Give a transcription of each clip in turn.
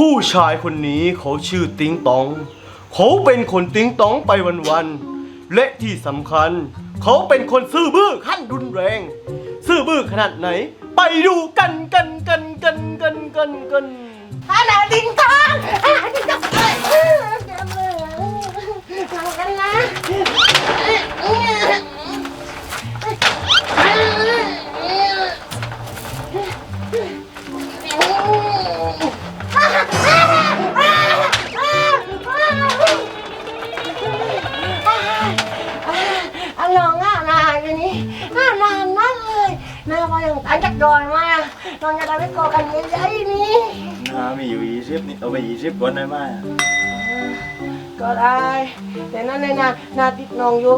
ผู้ชายคนนี้เขาชื่อติงตอง เขาเป็นคนติงตองไปวันๆ และที่สำคัญ เขาเป็นคนซื่อบื้อขั้นรุนแรง ซื่อบื้อขนาดไหน ไปดูกันกันกันกันกันกันกันอาณาดิงทอง กดอยมาลองจะได้ไปก่อกันใหญ่ๆนี่น้ามีอยู่ยี่สิบนี่เอาไปยี่สิบก่อนได้ไหมก็ได้แต่นั่นเลยนะนาติดน้องอยู่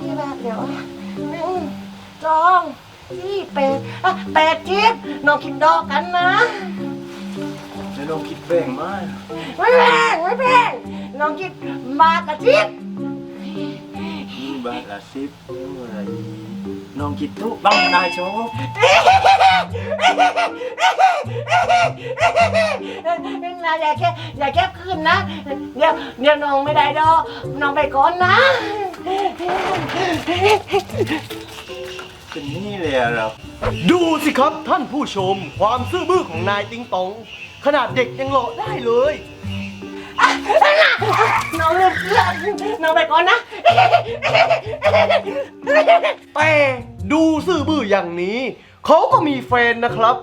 นี่แบบเดี๋ยวหนึ่งสองสี่แปดอะแปดจิ๊บน้องคิดดอกกันนะไม่ต้องคิดแบ่งไหมไม่แพงไม่แพงน้องคิดบาทละจิ๊บนี่ บาทละสิบอะไรน้องคิดทุกบ้างนายโชว์นาอย่าแค่อย่าแค่ขึ้นนะเดี๋ยวเดี๋ยวน้องไม่ได้ดอกน้องไปก่อนนะเป็นนี่เลยอะเราดูสิครับท่านผู้ชม ความซื่อบื้อของนายติงตอง ขนาดเด็กยังหล่อได้เลย น้องเลือกน้องไปก่อนนะแต่ดูซื่อบื้ออย่างนี้ เขาก็มีแฟนนะครับ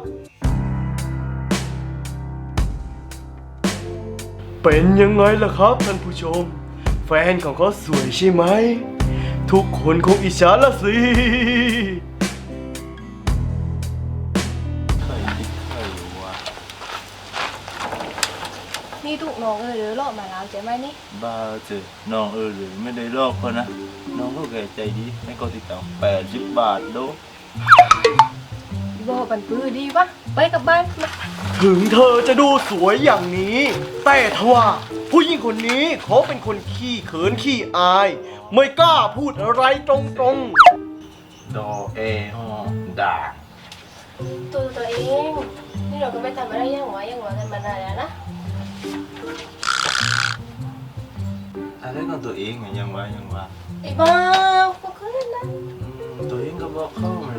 เป็นยังไงล่ะครับท่านผู้ชม แฟนของเขาสวยใช่ไหม ทุกคนคงอิจฉาละสิ นี่ถูกน้องเออหรือหลอกมาแล้วใช่ไหมนี่บ้าเจอน้องเออหรือไม่ได้ลอกเขานะ น้องก็แก่ใจดีไม่ก็ติดต่อแปดสิบบาทโดบอกปันปื้อดีวะไปกลับบ้านมาถึงเธอจะดูสวยอย่างนี้ แต่ทว่าผู้หญิงคนนี้เขาเป็นคนขี้เขินขี้อาย ไม่กล้าพูดอะไรตรงดอเอฮอด่าตัวตัวเอง นี่เราก็ไม่ทำอะไรอยังหวะอยังหวะกันมานานแล้วนะ อะไรก็ตัวเองไงยังวะยังวะไอ้บ้าก็ขึ้นนะอืมตัวเองก็บอกเขามัน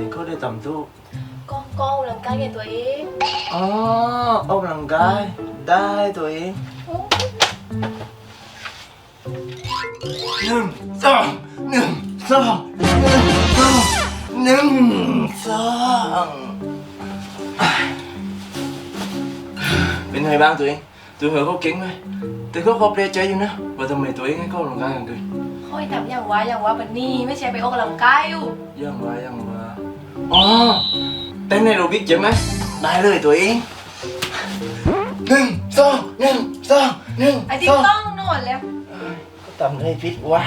เขาได้ทำทุกก็กองหลังกายแก่ตัวเองอ๋อออกกำลังกายได้ตัวเองหนึ่งสองหนึ่งสองหนึ่งสองหนึ่งสองเป็นไงบ้างตัวเองตัวเองเขาเก่งไหมแต่เขาเขาเปลี่ยนใจอยู่นะว่าทำไมตัวเองให้เขาออกกำลังกายกันเกินค่อยทำอยังหวะอยังหวะบันนี่ไม่ใช่ไปออกกำลังกายอยู่ยังวะยังวะอ๋อเต้นในโรบิกใช่ไหมได้เลยตัวเองหนึ่งสองหนึ่งสองหนึ่งไอ้ที่สองต้องนอนแล้วก็ทำให้พิษวะ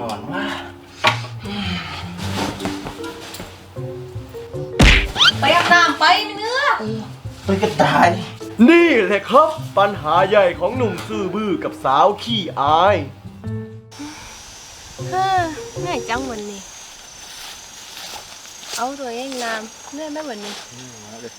นอนวะไปอาบน้ำไปไม่เนื้อไปก็ตายๆ นี่แหละครับ ปัญหาใหญ่ของหนุ่มซื่อบื้อกับสาวขี้อาย เฮ้อเหนื่อยจังวันนี้ เอาตัวเองน้ำเหนื่อยไหมวันนี้ตัว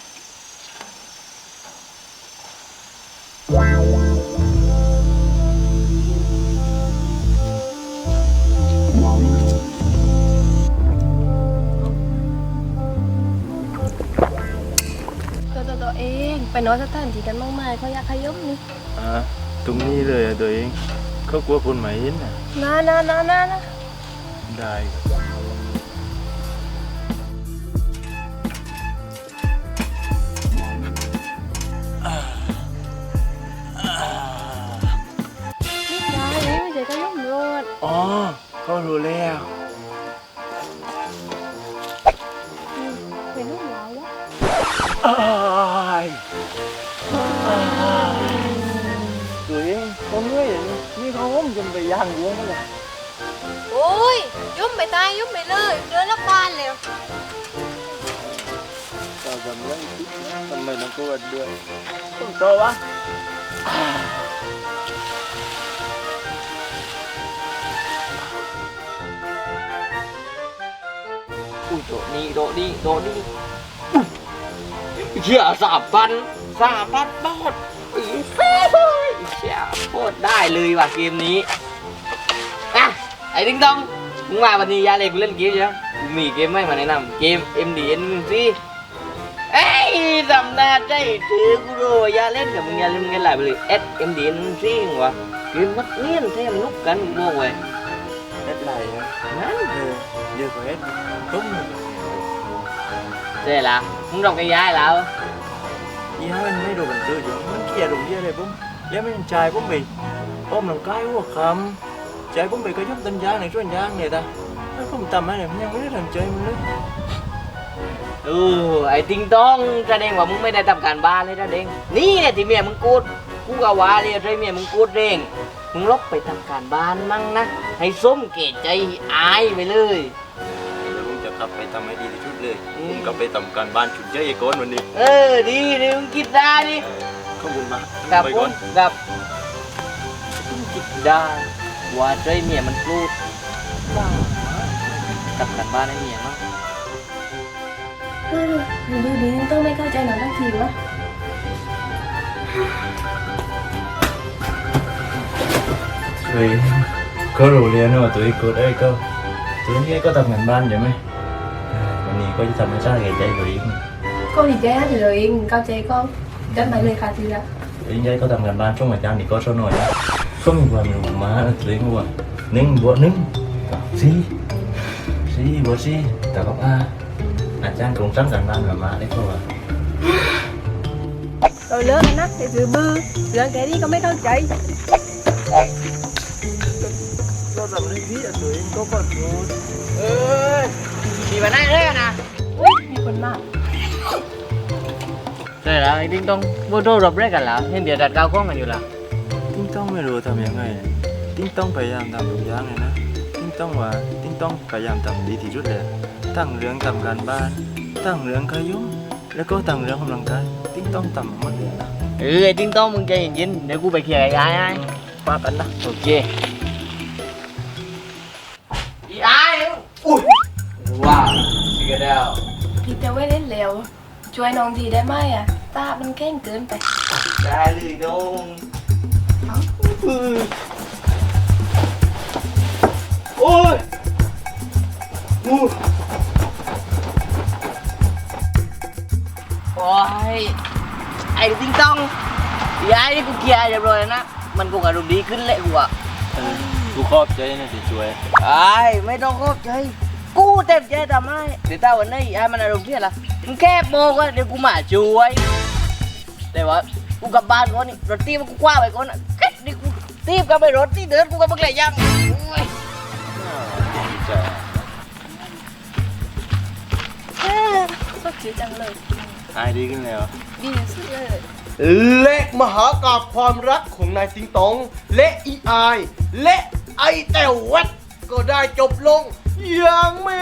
ไปนอนสถานที่กันมากๆเขาอยากขยมนี่อะตรงนี้เลยอะตัวเองเขากลัวคนใหม่เห็นน่ะนานานานานะได้นี่จ้านี่ไม่ใช่ขยมโรดอ๋อเขารู้แล้ว ตัวเองเขาเหนื่อยอย่างนี้นี่เขาผมจนไปย่างวัวมาเลยโอ้ยยุ่มไปตายยุ่มไปเลยเดินลับบ้านแล้วก็ทำยังคิดทำไมต้องกลัวด้วยต้องโตวะอุ้ยโดดนี่โดดนี่โดดนี่ เชี่ยสามพันสามพันบาทอีเฟ้ยเชี่ยโคตรได้เลยว่ะเกมนี้อะไอ้ติงตองมึงมาวันนี้อยาเลยกูเล่นเกมยังกูมีเกมไม่มาแนะนำเกม MDN มึงสิเอ้ยสำนาใจถือกูรู้ว่าอยาเล่นกับมึงอยาเล่นมึงกันหลายไปเลย S MDN มึงสิวะเกมมัดเงี้ยนแท้มนุกกันกูบอกไว้เอ็ดไรนะนั่นเออเยอะกว่าเอ็ดตุ้มเจ๊ละ มึงต้องไปย้ายแล้วยี่ห้อมันไม่ดูมันตื้ออยู่มันเกลียดตรงเยี่ยเลยผมยังไม่ใจายผมไปอ้อมหลังกายหัวคำใจผมไปก็ยกต้นยางในช่วนยางเนี่ยตาแล้วผมทำอะไรมันยังไม่ได้ทำใจมันเลยเออไอ้ติงต้องแสดงว่ามึงไม่ได้ทำการบ้านเลยนะเด้งนี่เนี่ยที่เมีย มึงกูดกูก็ว่าเลยใช่เมียมึงกูดเด้งมึงลบไปทำการบ้านมั่งนะให้ส้มเกตใจอายไปเลยเดี๋ยวผมจะกลับไปทำให้ดีที่สุดเลยอืมผมกลับไปทำการบ้านชุดเยอะไอ้ก้อนวันนี้เออดีดีมึงคิดได้ดิขอบคุณมากกับไปผก่อมนกับมึงคิดได้ว่าใจเมียมันกูดว่าทำการบ้านให้เมียมั่งเออดูดีๆต้องไม่เข้าใจหนังทั้งทีวะเคยก็รู้เรียนว่าตัวเองกดไอ้ก็ตัวเองก็ทำงานบ้านใช่ไหม วันนี้ก็จะทำให้ชาติใจตัวเองก็ดีใจนะที่เราเองเข้าใจก็จัดไปเลยค่ะทีละตัวเองก็ทำงานบ้านช่ วงอาจารย์นี่ก็ช่วยหน่อยนะก็มีความรู้มาตัวเองว่าหนึ่งบวกหนึ่งสี่สี่บวกสี่แต่ก็ว่าอาจารย์คงสร้างการบ้านมาได้ก็ว่าเราเลิกกันนะแต่ถือบื้อเรื่องแค่นี้ก็ไม่เข้าใจเราทำเรื่องที่ตัวเองก็ขอโทษเออมีมาได้เลยนะอุ๊ยมีคนมากใช่แล้วไอ้ติงต้องโมโตรบเรกกันแล้วเห็นเดี๋ยวดัดก้าวกล้องกันอยู่ละติ้งต้องไม่รู้ทำยังไงติ้งต้องพยายามทำทุกอย่างเลยนะติ้งต้องว่าติ้งต้องพยายามทำดีที่สุดเลยตั้งเรื่องทำการบ้านตั้งเรื่องขยุ่มแล้วก็ตั้งเรื่องกำลังกายติ้งต้องทำหมดเลยนะเออไอ้ติงต้องมึงใจเย็นๆเดี๋ยวกูไปเคลียร์กับยายให้ป้ากันนะโอเค ช่วยน้องทีได้ไหมอะ ตามันแข้งเกินไป ได้เลยน้องโอ้ยอู้โอ้ยไอ้ติงต้องยายนี่กูเคลียร์เรียบร้อยแล้วนะ มันคงอารมณ์ดีขึ้นแหละกูอะกูขอบใจนะที่ช่วยไอ้ไม่ต้องขอบใจ กูเต็มใจทำให้เดี๋ยวถ้าวันนี้ไอ้มันอารมณ์เสียละ มึงแค่บอกว่าเดี๋ยวกูมาช่วย แต่ว่ากูกลับบ้านก่อนนี่รถตีมันกูคว้าไปก่อนนะแค่นี่กูตีบกลับไปรถที่เดินกูก็ไม่เลยยังโอ้ยเออก็คิดจังเลย อายดีขึ้นแล้ว ดีสุดเลยและมหากาบความรักของนายติงตองและอีอายและไอแต้ววัด ก็ได้จบลง อย่างมี